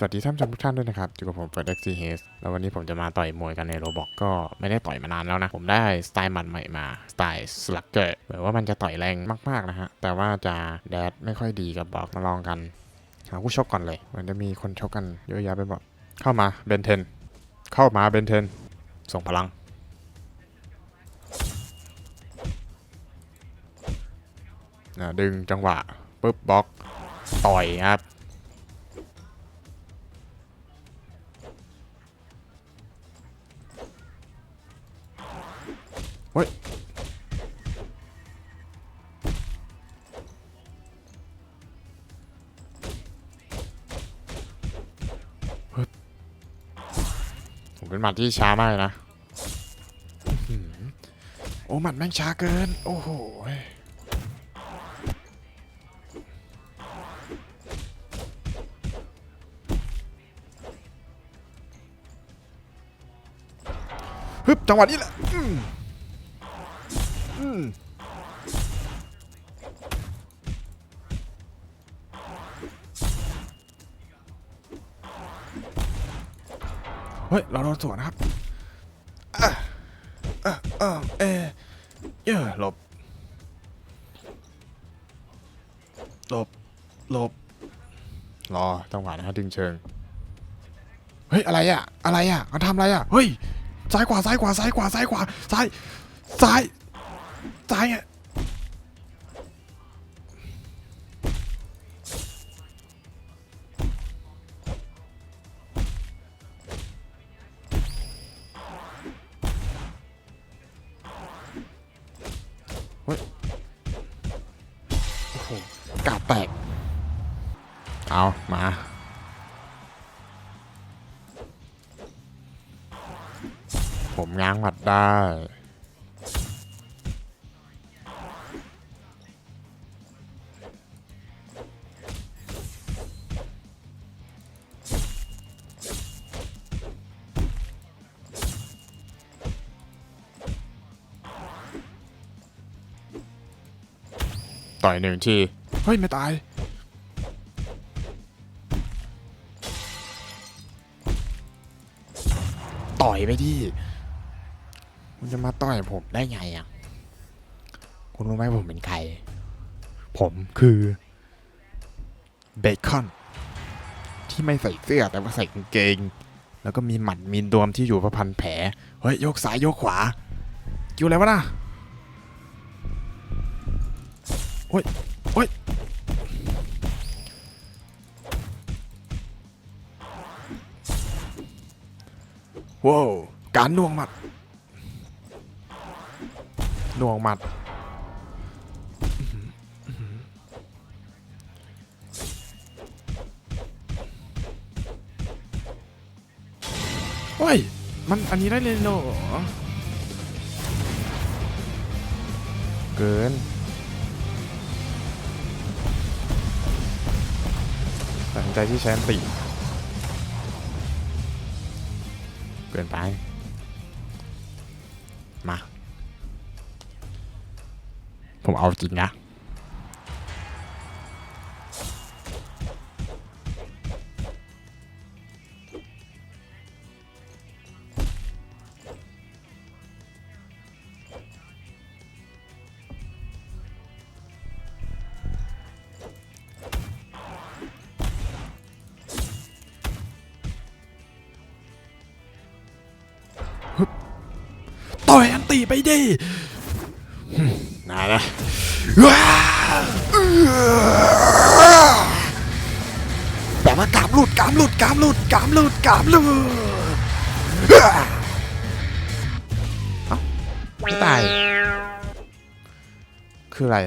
สวัสดีท่านผู้ชมทุกท่านด้วยนะครับอยู่กับผมเฟิร์ดเอ็กซีเฮสแล้ววันนี้ผมจะมาต่อยมวยกันในโรบอกก็ไม่ได้ต่อยมานานแล้วนะ ผมได้สไตล์หมัดใหม่มา สไตล์สลักเกอร์แบบว่ามันจะต่อยแรงมากๆนะฮะ แต่ว่าจะแดดไม่ค่อยดีกับบ็อกมาลองกันหาผู้ชกก่อนเลย มันจะมีคนชกกันเยอะแยะไปหมดเข้ามาเบนเทน เข้ามาเบนเทน ส่งพลังนะดึงจังหวะปุ๊บบล็อกต่อยครับ มัดที่ช้ามากเลยนะโอ้หมัดแม่งช้าเกิน โอ้โหฮึบจังหวะนี้แหละอืมอืม เฮ้ย เราโดนสวนนะครับอ่อะอะเอเยอะหลบ หลบ หลบ รอจังหวะนะฮะดึงเชิง เฮ้ย อะไรอะ อะไรอะเขาทำอะไรอะ เฮ้ย ซ้ายขวา ซ้ายขวา ซ้ายขวา ซ้ายขวา ซ้าย ซ้าย ซ้าย กาดแตก เอามา ผมง้างหมัดได้ต่อยหนึ่งทีเฮ้ย ไม่ตาย ต่อยไปดิคุณจะมาต่อยผมได้ไงอะ คุณรู้ไหมผมเป็นใคร ผมคือเบคอน ที่ไม่ใส่เสื้อแต่ว่าใส่กางเกง แล้วก็มีหมัดมีนดวมที่อยู่ประพันแผล เฮ้ย ยกซ้าย ยกขวาอยู่อะไรวะน่ะโอ้ย ว้าวการน่วงหมัดน่วงหมัดโอ้ย มันอันนี้ได้เลยเหรอ เกิน ตัดสินใจที่ใช้อันติ กินไป มา ผมเอาจริงนะ ต่อยอันตีไปดินายนะว้าแบบว่ากามหลุดกามหลุดกามหลุดกามหลุดกามหลุดเอ้าไม่ตาย คืออะไร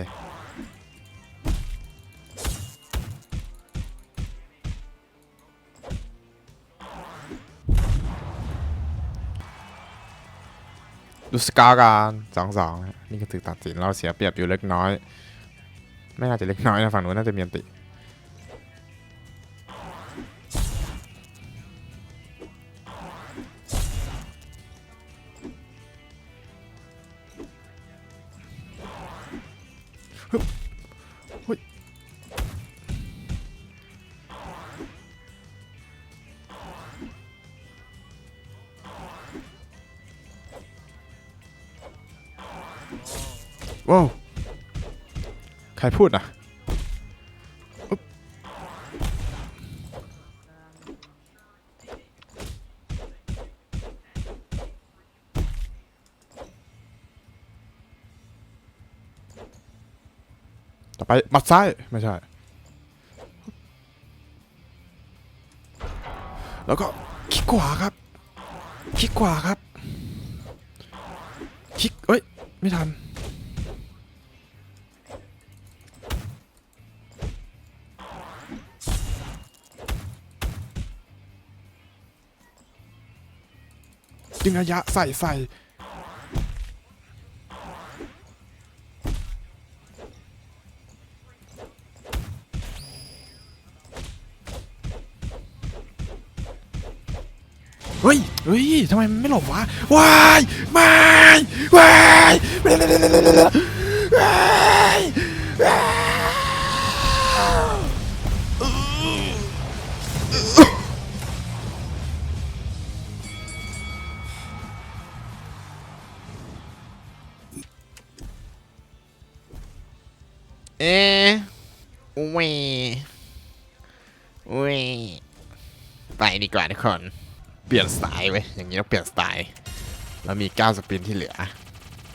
ดูสกาการสองสองนี่ก็ถือตัดสินเราเสียเปรียบอยู่เล็กน้อย ไม่น่าจะเล็กน้อยนะฝั่งนู้นน่าจะมีอันติ ว้าว ใครพูดอะต่อไปมัดซ้าย ไม่ใช่ แล้วก็คลิกขวาครับคลิกขวาครับคลิกเอ้ย ไม่ทัน ดึงระยะใส่ใส่เฮ้ย เฮ้ย ทำไมมันไม่หลบวะว้าย ไม่ว้าย เวยเวยไปดีกว่าทุกคน เปลี่ยนสไตล์ไว้ย อย่างนี้ต้องเปลี่ยนสไตล์ แล้วมี 9 สปินที่เหลือ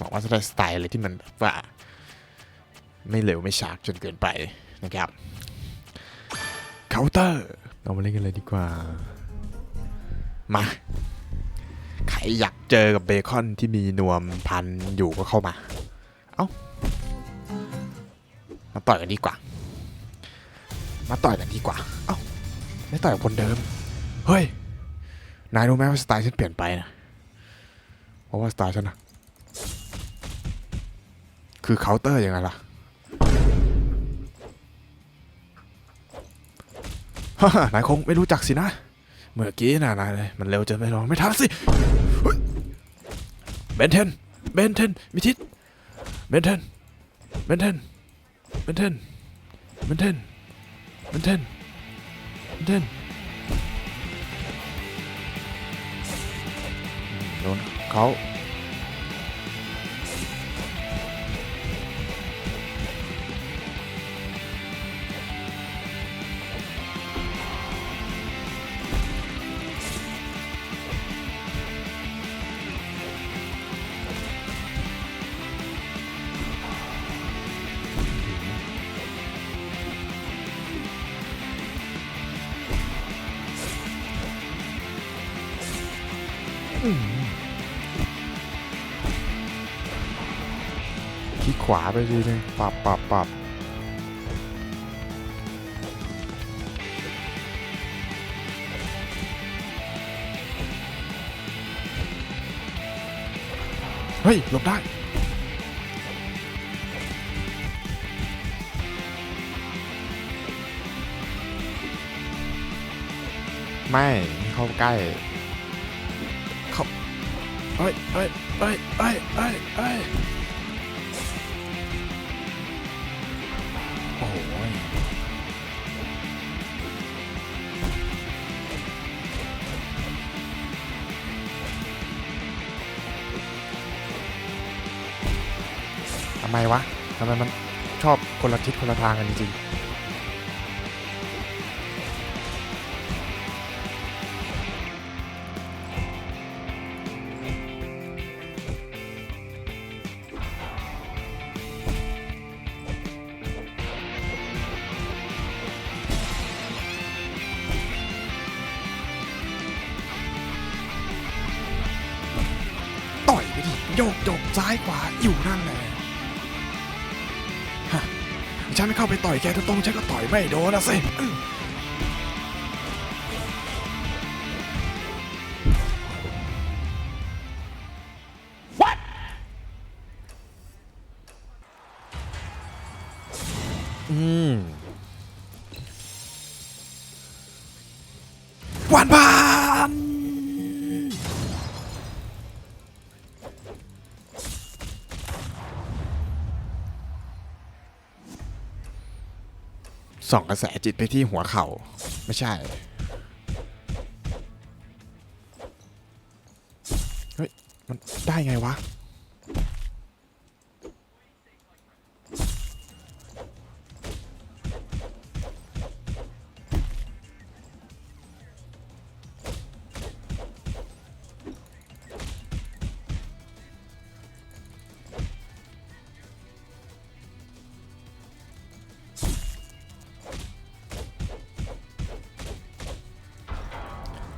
บอกว่าจะได้สไตล์อะไรที่มันแบบว่า ไม่เร็วไม่ช้าจนเกินไปนะครับเคาน์เตอร์ เรามาเล่นกันเลยดีกว่า มา ใครอยากเจอกับเบคอนที่มีนวมพันอยู่ก็เข้ามา เอ้า มาต่อยกันดีกว่า มาต่อยกันดีกว่า เอ้า ไม่ต่อยกับคนเดิม เฮ้ย นายรู้ไหมว่าสไตล์ฉันเปลี่ยนไปนะเพราะว่าสไตล์ฉันนะคือเคาน์เตอร์ยังไงล่ะฮ่านายคงไม่รู้จักสินะ เมื่อกี้น่ะนายเลยมันเร็วจนไม่รอไม่ทันสิเบนเทน เบนเทน มิทิศเบนเทน เบนเทน เบนเทน เบนเทน มันเทนมันเทนโดนเขา ขวาไปทีนึงปรับปรับปรับเฮ้ยหลบได้ไม่เข้าใกล้เข้าเอ้ยเอ้ยเอ้ยเอ้ยเอ้ย เอ้โอ้ยทำไมวะทำไมมันชอบคนละทิศคนละทางกันจริงๆ โยกโยกซ้ายขวาอยู่นั่นแหละฮะฉันเข้าไปต่อยแกตรงๆฉันก็ต่อยไม่โดนนะสิ ส่องกระแสจิตไปที่หัวเข่า ไม่ใช่เฮ้ยมันได้ไงวะ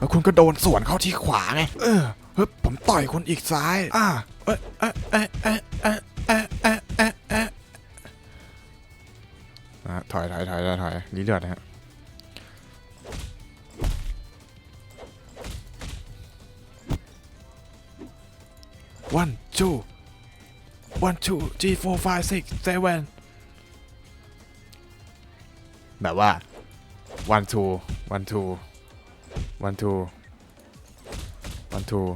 แล้วคุณก็โดนสวนเข้าที่ขวาไง เออเฮ้ยผมต่อยคุณอีกซ้าย อ่าเอ้ยเอ้ยเอ้ยเอ้ยเอ้ยเอ้ยเอ้ยเอ้ยเอ้ยอะถอยถอยถอยถอยถอยนี่เลือดนะฮะ one two one two three four five six seven แบบว่า one two one two one two one two one two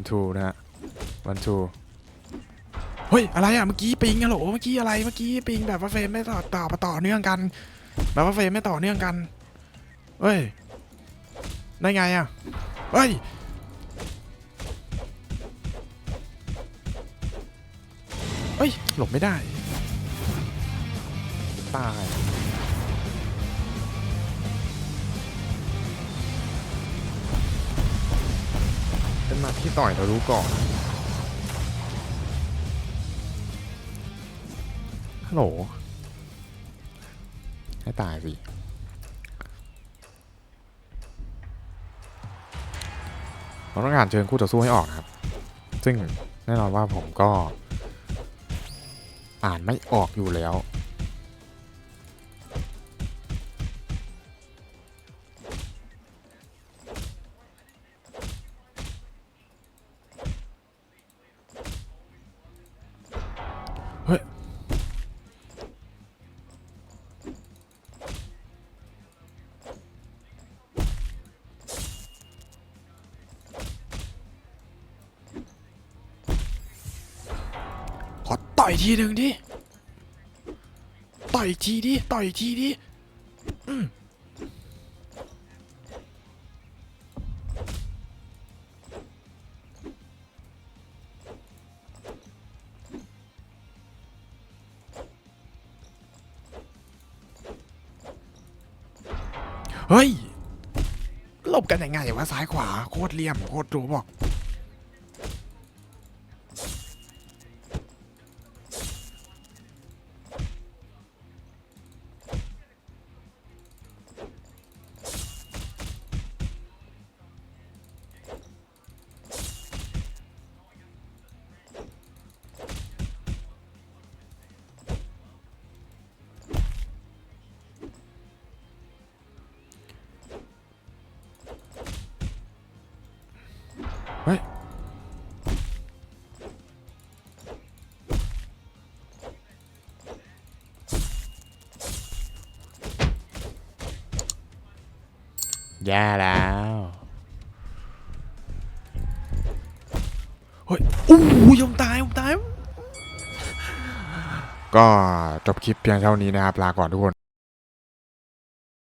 นทูนะฮะ one two เฮ้ย อะไรอะ เมื่อกี้ปิงอะโหลเมื่อกี้อะไร เมื่อกี้ปิงแบบว่าเฟรมไม่ต่อต่อต่อเนื่องกัน แบบว่าเฟรมไม่ต่อเนื่องกัน เฮ้ย ได้ไงอะ เฮ้ย เฮ้ย หลบไม่ได้ ตาย เป็นมาที่ต่อยเรารู้ก่อน ฮัลโหล ให้ตายสิเราต้องการเชิญคู่ต่อสู้ให้ออกนะครับ ซึ่งแน่นอนว่าผมก็ อ่านไม่ออกอยู่แล้ว อต่อยทีหนึ่งดิ ต่อยอีกทีดิ ต่อยอีกทีดิอืมเฮ้ย หลบกันยังไงวะซ้ายขวา โคตรเลี่ยม โคตรรู้บอก เฮ้ยแย่แล้วเฮ้ยอู้ยยอมตายยอมตาย ก็จบคลิปเพียงเท่านี้นะครับ ลาก่อนทุกคน